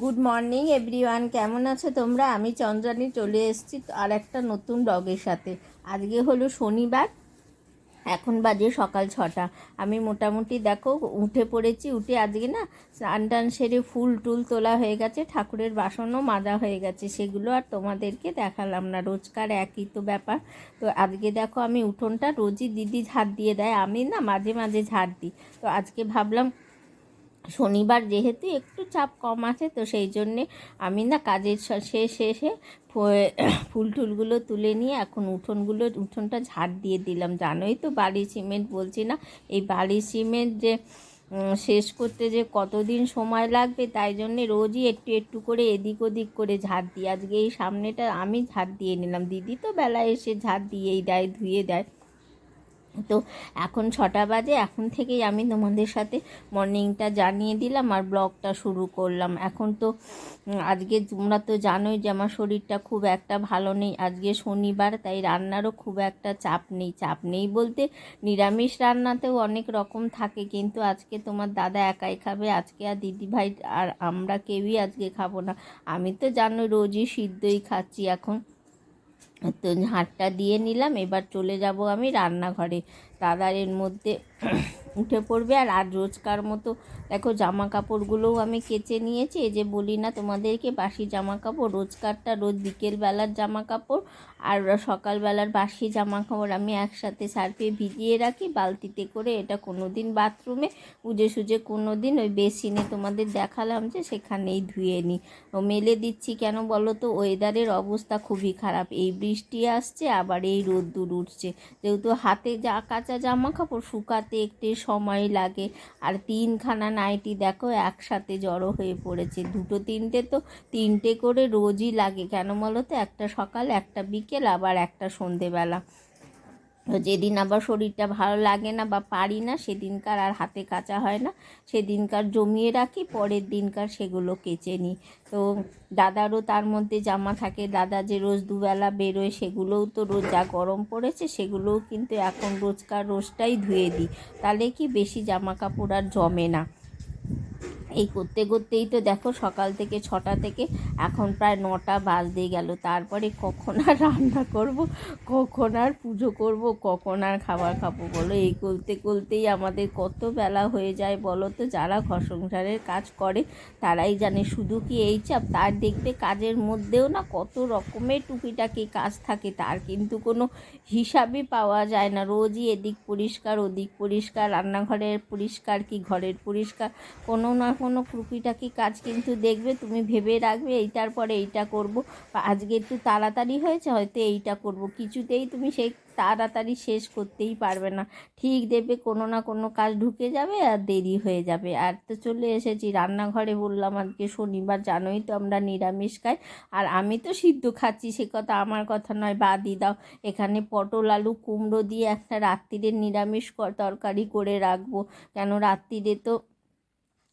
Good morning everyone কেমন আছো তোমরা? আমি চন্দ্রানী চলে এসেছি আর একটা নতুন ব্লগের সাথে। আজকে হলো শনিবার। এখন বাজে সকাল ছটা। আমি মোটামুটি দেখো, উঠে পড়েছি। উঠে আজকে না স্নান টান সেরে ফুল টুল তোলা হয়ে গেছে, ঠাকুরের বাসনও মাজা হয়ে গেছে। সেগুলো আর তোমাদেরকে দেখালাম না। রোজকার একই তো ব্যাপার। তো আজকে দেখো, আমি উঠোনটা রোজই দিদি ঝাড় দিয়ে দেয়। আমি না মাঝে মাঝে ঝাড় দিই। তো আজকে ভাবলাম শনিবার যেহেতু একটু চাপ কম আছে, তো সেই জন্যে আমি না কাজের শেষ শেষে ফুল টুলগুলো তুলে নিয়ে এখন উঠোনগুলো, উঠোনটা ঝাড় দিয়ে দিলাম। জানোই তো বালি সিমেন্ট বলছি না, এই বালি সিমেন্ট যে শেষ করতে যে কতদিন সময় লাগবে তাই জন্যে রোজই একটু একটু করে এদিক ওদিক করে ঝাড় দিই। আজকে এই সামনেটা আমি ঝাড় দিয়ে নিলাম। দিদি তো বেলায় এসে ঝাড় দিয়েই দেয়, ধুয়ে দেয়। তো এখন ছটা বাজে, এখন থেকেই আমি তোমাদের সাথে মর্নিংটা জানিয়ে দিলাম আর ব্লগটা শুরু করলাম। এখন তো আজকে তোমরা তো জানোই যে আমার শরীরটা খুব একটা ভালো নেই। আজকে শনিবার, তাই রান্নারও খুব একটা চাপ নেই। চাপ নেই বলতে নিরামিষ রান্নাতেও অনেক রকম থাকে, কিন্তু আজকে তোমার দাদা একাই খাবে, আজকে আর দিদিভাই আর আমরা কেউই আজকে খাব না। আমি তো জানো রোজই সিদ্ধই খাচ্ছি এখন। তো ঝাঁটটা দিয়ে নিলাম এবার চলে যাব আমি রান্নাঘরে। দাদার এর মধ্যে উঠে পড়বে আর আর রোজকার মতো দেখো জামা কাপড়গুলোও আমি কেচে নিয়েছি। এই যে বলি না তোমাদেরকে, বাসি জামা কাপড় রোজকারটা রোজ বিকেলবেলার জামা কাপড় আর সকালবেলার বাসি জামা কাপড় আমি একসাথে সার্ফে ভিজিয়ে রাখি, বালতিতে করে। এটা কোনো দিন বাথরুমে উজে সুজে কোনো দিন ওই বেসিনে তোমাদের দেখালাম যে সেখানেই ধুয়ে নিই ও মেলে দিচ্ছি কেন বলো তো? ওয়েদারের অবস্থা খুবই খারাপ। এই বৃষ্টি আসছে, আবার এই রোদ্দুর উঠছে। যেহেতু হাতে যা কাঁচা জামা কাপড় শুকাতে একটু সময় লাগে। আর তিনখানা নাইটি দেখো, একসাথে জড়ো হয়ে পড়েছে। দুটো তিনটে তো তিনটে করে রোজই লাগে। কেন বলো তো? একটা সকাল, একটা বিকেল, আবার একটা সন্ধেবেলা। যেদিন আবার শরীরটা ভালো লাগে না বা পারি না, সেদিনকার আর হাতে কাঁচা হয় না। সেদিনকার জমিয়ে রাখি, পরের দিনকার সেগুলো কেচে নিই। তো দাদারও তার মধ্যে জামা থাকে, দাদা যে রোজ দুবেলা বেরোয় সেগুলোও তো রোজ যা গরম পড়েছে সেগুলোও কিন্তু এখন রোজকার রোজটাই ধুয়ে দিই। তাহলে কি বেশি জামা কাপড় আর জমে না। এই করতে করতেই তো দেখো সকাল থেকে ছটা থেকে এখন প্রায় নটা বাজতে গেল। তারপরে কখন আর রান্না করব, কখন আর পুজো করব, কখন আর খাবার খাব বলো? এই করতে করতেই আমাদের কত বেলা হয়ে যায় বলো তো? যারা ঘর সংসারের কাজ করে তারাই জানে শুধু কি এই চাপ? তার দেখবে কাজের মধ্যেও না কত রকমের টুকিটাকি কাজ থাকে, তার কিন্তু কোনো হিসাবই পাওয়া যায় না। রোজই এদিক পরিষ্কার, ওদিক পরিষ্কার, রান্নাঘরের পরিষ্কার কি ঘরের পরিষ্কার? কোনো না কোনো টুকিটাকি কাজ কিন্তু দেখবে, তুমি ভেবে রাখবে, এইটার পরে এইটা করব। আজকে একটু তাড়াতাড়ি হয়েছে, হয়তো এইটা করব। কিছুতেই তুমি সেই তাড়াতাড়ি শেষ করতেই পারবে না। ঠিক দেখবে কোনো না কোনো কাজ ঢুকে যাবে আর দেরি হয়ে যাবে। আর তো চলে এসেছি রান্নাঘরে বললাম আজকে শনিবার, জানোই তো আমরা নিরামিষ খাই। আর আমি তো সিদ্ধ খাচ্ছি, সে কথা আমার কথা নয়। বাদই দাও এখানে পটল, আলু, কুমড়ো দিয়ে একটা রাত্রিরে নিরামিষ তরকারি করে রাখব। কেন রাত্রিরে তো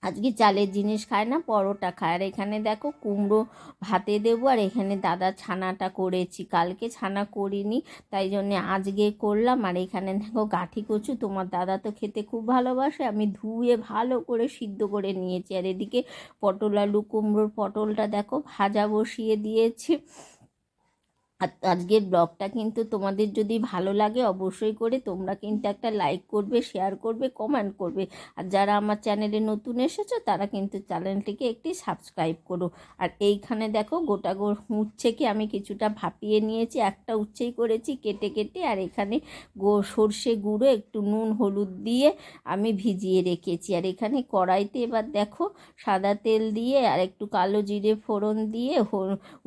আজকে চালের জিনিস খায় না, পরোটা খায়। আর এখানে দেখো কুমড়ো ভাতে দেবো, আর এখানে দাদা ছানাটা করেছি। কালকে ছানা করিনি, তাই জন্যে আজকে করলাম। আর এখানে দেখো গাঠি কচু, তোমার দাদা তো খেতে খুব ভালোবাসে, আমি ধুয়ে ভালো করে সিদ্ধ করে নিয়েছি। আর এদিকে পটল আলু কুমড়োর পটলটা দেখো ভাজা বসিয়ে দিয়েছি। আজকের ব্লগটা কিন্তু তোমাদের যদি ভালো লাগে অবশ্যই করে তোমরা কিন্তু একটা লাইক করবে শেয়ার করবে কমেন্ট করবে। আর যারা আমার চ্যানেলে নতুন এসেছ, তারা কিন্তু চ্যানেলটিকে একটি সাবস্ক্রাইব করো। আর এইখানে দেখো, গোটা গো উচ্ছেকে আমি কিছুটা ভাপিয়ে নিয়েছি, একটা উচ্ছেই করেছি কেটে কেটে। আর এখানে গো সর্ষে গুঁড়ো, একটু নুন, হলুদ দিয়ে আমি ভিজিয়ে রেখেছি। আর এখানে কড়াইতে এবার দেখো, সাদা তেল দিয়ে আর একটু কালো জিরে ফোড়ন দিয়ে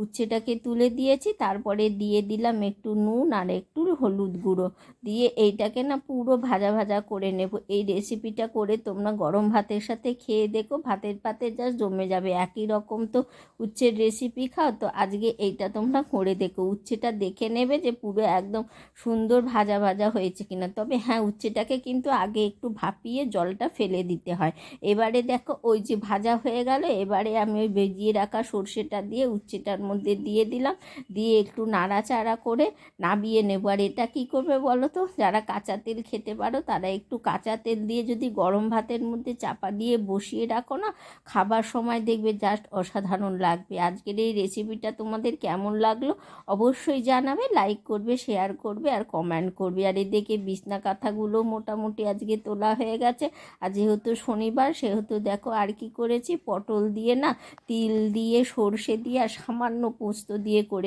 উচ্ছেটাকে তুলে দিয়েছি। তারপরে দিয়ে দিলাম একটু নুন আর একটু হলুদ গুঁড়ো। দিয়ে এইটাকে না পুরো ভাজা ভাজা করে নেব। এই রেসিপিটা করে তোমরা গরম ভাতের সাথে খেয়ে দেখো, ভাতের পাতে জাস্ট জমে যাবে। একই রকম তো উচ্ছের রেসিপি খাও। তো আজকে এইটা তোমরা করে দেখো। উচ্ছেটা দেখে নেবে যে পুরো একদম সুন্দর ভাজা ভাজা হয়েছে কিনা। তবে হ্যাঁ উচ্ছেটাকে কিন্তু আগে একটু ভাপিয়ে জলটা ফেলে দিতে হয়। এবারে দেখো, ওই যে ভাজা হয়ে গেল। এবারে আমি ওই ভেজিয়ে রাখা সর্ষেটা দিয়ে উচ্ছেটার মধ্যে দিয়ে দিলাম। দিয়ে একটু নাড়াচাড়া করে নামিয়ে নেব। আর এটা কী করবে বলো তো? যারা কাঁচা তেল খেতে পারো, তারা একটু কাঁচা তেল দিয়ে যদি গরম ভাতের মধ্যে চাপা দিয়ে বসিয়ে রাখো না, খাবার সময় দেখবে জাস্ট অসাধারণ লাগবে। আজকের এই রেসিপিটা তোমাদের কেমন লাগল অবশ্যই জানাবে লাইক করবে শেয়ার করবে আর কমেন্ট করবে। আর এদিকে বিছনা কাঁথাগুলো মোটামুটি আজকে তোলা হয়ে গেছে। আর যেহেতু শনিবার, সেহেতু দেখো আর কি করেছি? পটল দিয়ে না, তিল দিয়ে সর্ষে দিয়ে আর সামান্য পোস্ত দিয়ে করে